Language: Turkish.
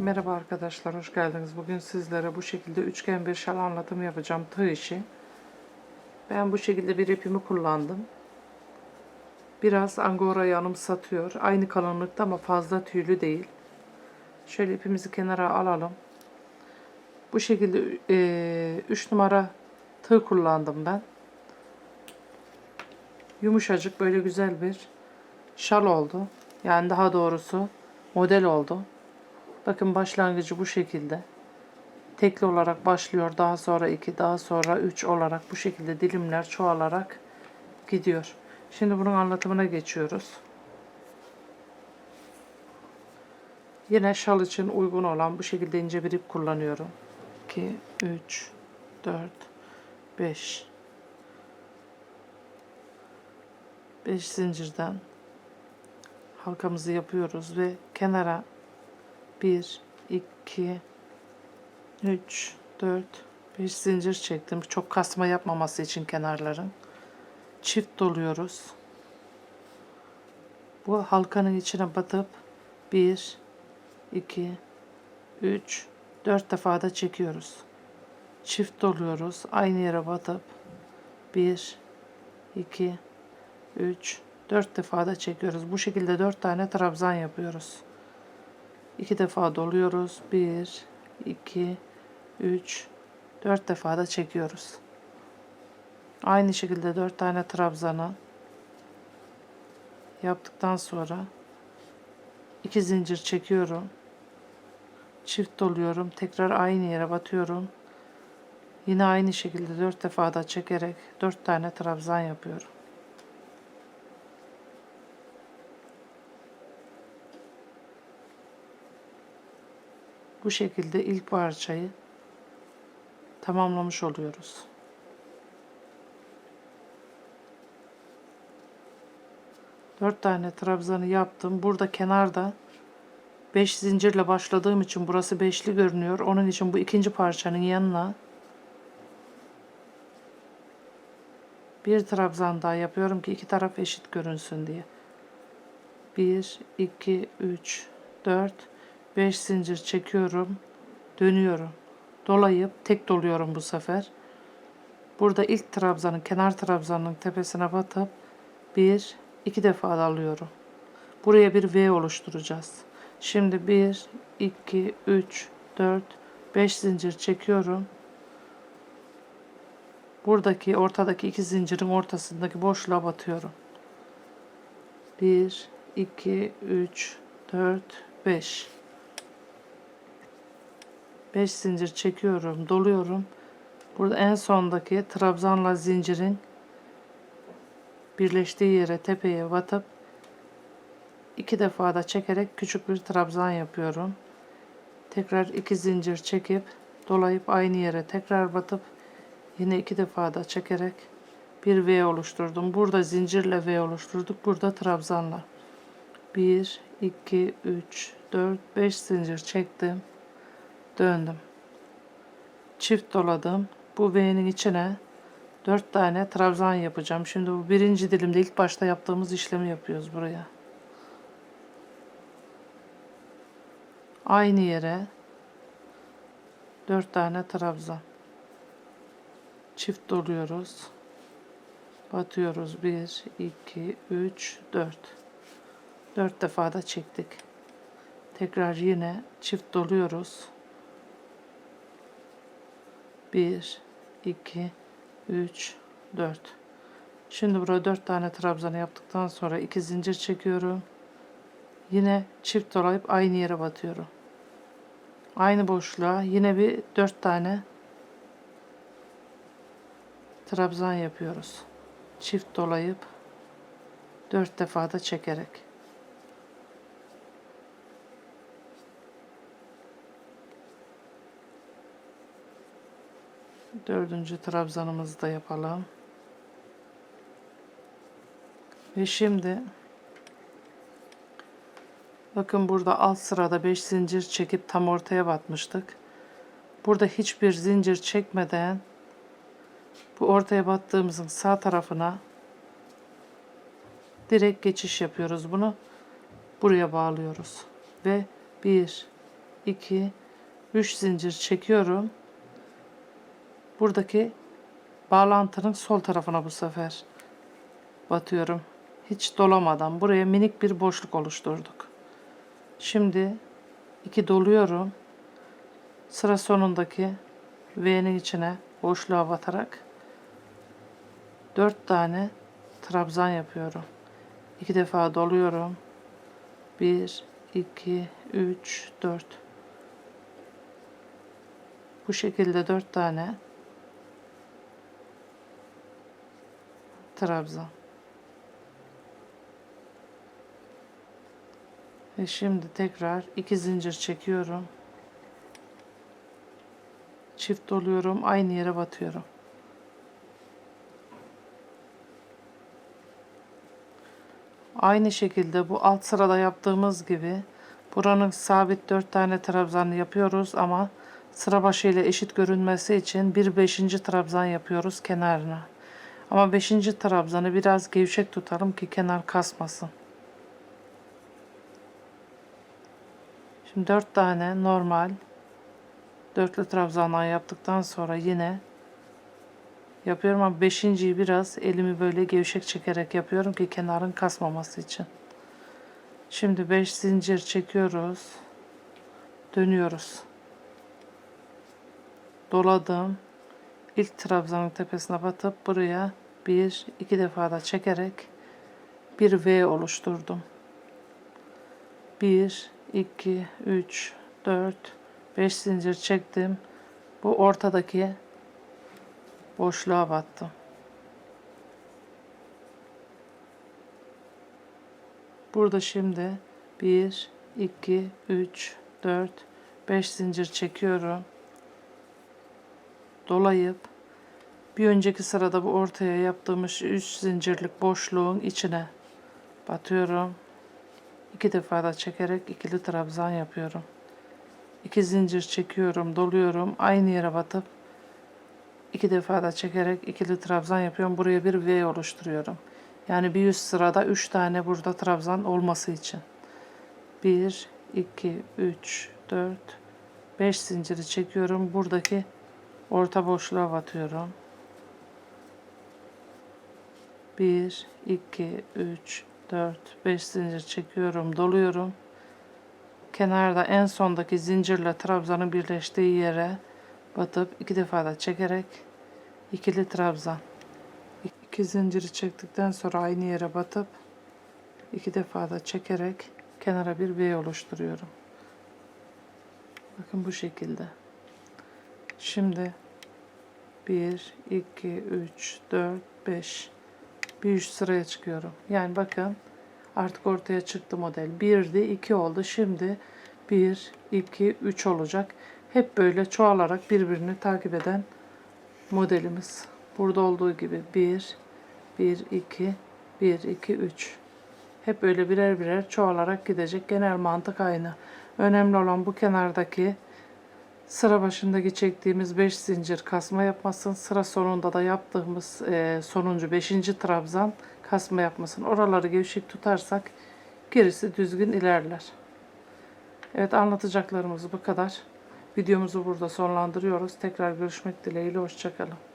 Merhaba arkadaşlar, hoş geldiniz. Bugün sizlere bu şekilde üçgen bir şal anlatımı yapacağım tığ işi. Ben bu şekilde bir ipimi kullandım. Biraz angorayı anımsatıyor. Aynı kalınlıkta ama fazla tüylü değil. Şöyle ipimizi kenara alalım. Bu şekilde 3 numara tığ kullandım ben. Yumuşacık böyle güzel bir şal oldu. Yani daha doğrusu model oldu. Bakın başlangıcı bu şekilde. Tekli olarak başlıyor. Daha sonra 2, daha sonra 3 olarak bu şekilde dilimler çoğalarak gidiyor. Şimdi bunun anlatımına geçiyoruz. Yine şal için uygun olan bu şekilde ince bir ip kullanıyorum. 2, 3, 4, 5. 5 zincirden halkamızı yapıyoruz ve kenara 1, 2, 3, 4, 5 zincir çektim. Çok kasma yapmaması için kenarların. Çift doluyoruz. Bu halkanın içine batıp 1, 2, 3, 4 defa da çekiyoruz. Çift doluyoruz. Aynı yere batıp 1, 2, 3, 4 defa da çekiyoruz. Bu şekilde 4 tane trabzan yapıyoruz. 2 defa doluyoruz. 1, 2, 3, 4 defa da çekiyoruz. Aynı şekilde 4 tane trabzanı yaptıktan sonra 2 zincir çekiyorum. Çift doluyorum. Tekrar aynı yere batıyorum. Yine aynı şekilde 4 defa da çekerek 4 tane trabzan yapıyorum. Bu şekilde ilk parçayı tamamlamış oluyoruz. Dört tane trabzanı yaptım. Burada kenarda 5 zincirle başladığım için burası beşli görünüyor. Onun için bu ikinci parçanın yanına bir trabzan daha yapıyorum ki iki taraf eşit görünsün diye. 1, 2, 3, 4, 5 zincir çekiyorum. Dönüyorum. Dolayıp tek doluyorum bu sefer. Burada ilk trabzanın kenar trabzanın tepesine batıp bir iki defa da alıyorum. Buraya bir V oluşturacağız. Şimdi 1 2 3 4 5 zincir çekiyorum. Buradaki ortadaki iki zincirin ortasındaki boşluğa batıyorum. 1 2 3 4 5 5 zincir çekiyorum, doluyorum. Burada en sondaki trabzanla zincirin birleştiği yere tepeye batıp iki defa da çekerek küçük bir trabzan yapıyorum. Tekrar iki zincir çekip dolayıp aynı yere tekrar batıp yine iki defa da çekerek bir V oluşturdum. Burada zincirle V oluşturduk. Burada trabzanla. 1 2 3 4 5 zincir çektim döndüm. Çift doladım. Bu V'nin içine 4 tane trabzan yapacağım. Şimdi bu birinci dilimde ilk başta yaptığımız işlemi yapıyoruz buraya. Aynı yere 4 tane trabzan. Çift doluyoruz. Batıyoruz. 1, 2, 3, 4. 4 defa da çektik. Tekrar yine çift doluyoruz. 1, 2, 3, 4. Şimdi burada 4 tane trabzanı yaptıktan sonra 2 zincir çekiyorum. Yine çift dolayıp aynı yere batıyorum. Aynı boşluğa yine bir 4 tane trabzan yapıyoruz. Çift dolayıp 4 defa da çekerek. Dördüncü trabzanımızı da yapalım. Ve şimdi bakın burada alt sırada 5 zincir çekip tam ortaya batmıştık. Burada hiçbir zincir çekmeden bu ortaya battığımızın sağ tarafına direkt geçiş yapıyoruz. Bunu buraya bağlıyoruz. Ve 1, 2 3 zincir çekiyorum. Buradaki bağlantının sol tarafına bu sefer batıyorum. Hiç dolamadan buraya minik bir boşluk oluşturduk. Şimdi 2 doluyorum. Sıra sonundaki V'nin içine boşluğa batarak 4 tane trabzan yapıyorum. 2 defa doluyorum. 1 2 3 4 Bu şekilde 4 tane trabzan. Ve şimdi tekrar iki zincir çekiyorum. Çift doluyorum. Aynı yere batıyorum. Aynı şekilde bu alt sırada yaptığımız gibi buranın sabit 4 tane trabzanı yapıyoruz ama sıra başı ile eşit görünmesi için bir beşinci trabzan yapıyoruz kenarına. Ama beşinci trabzanı biraz gevşek tutalım ki kenar kasmasın. Şimdi 4 tane normal dörtlü trabzandan yaptıktan sonra yine yapıyorum ama beşinciyi biraz elimi böyle gevşek çekerek yapıyorum ki kenarın kasmaması için. Şimdi 5 zincir çekiyoruz. Dönüyoruz. Doladım. İlk trabzanın tepesine batıp buraya bir iki defa da çekerek bir V oluşturdum. 1 2 3 4 5 zincir çektim. Bu ortadaki boşluğa battım. Burada şimdi 1 2 3 4 5 zincir çekiyorum. Dolayıp bir önceki sırada bu ortaya yaptığımız 3 zincirlik boşluğun içine batıyorum. İki defa da çekerek ikili trabzan yapıyorum. İki zincir çekiyorum, doluyorum. Aynı yere batıp iki defa da çekerek ikili trabzan yapıyorum. Buraya bir V oluşturuyorum. Yani bir üst sırada üç tane burada trabzan olması için. 1, 2, 3, 4, 5 zinciri çekiyorum. Buradaki orta boşluğa batıyorum. 1, 2, 3, 4, 5 zincir çekiyorum, doluyorum. Kenarda en sondaki zincirle trabzanın birleştiği yere batıp iki defa da çekerek ikili trabzan. İki zinciri çektikten sonra aynı yere batıp iki defa da çekerek kenara bir V oluşturuyorum. Bakın bu şekilde. Şimdi 1, 2, 3, 4, 5 bir üst sıraya çıkıyorum. Yani bakın artık ortaya çıktı model. 1'di 2 oldu. Şimdi 1, 2, 3 olacak. Hep böyle çoğalarak birbirini takip eden modelimiz. Burada olduğu gibi 1, 1, 2, 1, 2, 3. Hep böyle birer birer çoğalarak gidecek. Genel mantık aynı. Önemli olan bu kenardaki Sıra başındaki çektiğimiz 5 zincir kasma yapmasın. Sıra sonunda da yaptığımız e, sonuncu 5. trabzan kasma yapmasın. Oraları gevşek tutarsak gerisi düzgün ilerler. Evet anlatacaklarımız bu kadar. Videomuzu burada sonlandırıyoruz. Tekrar görüşmek dileğiyle. Hoşçakalın.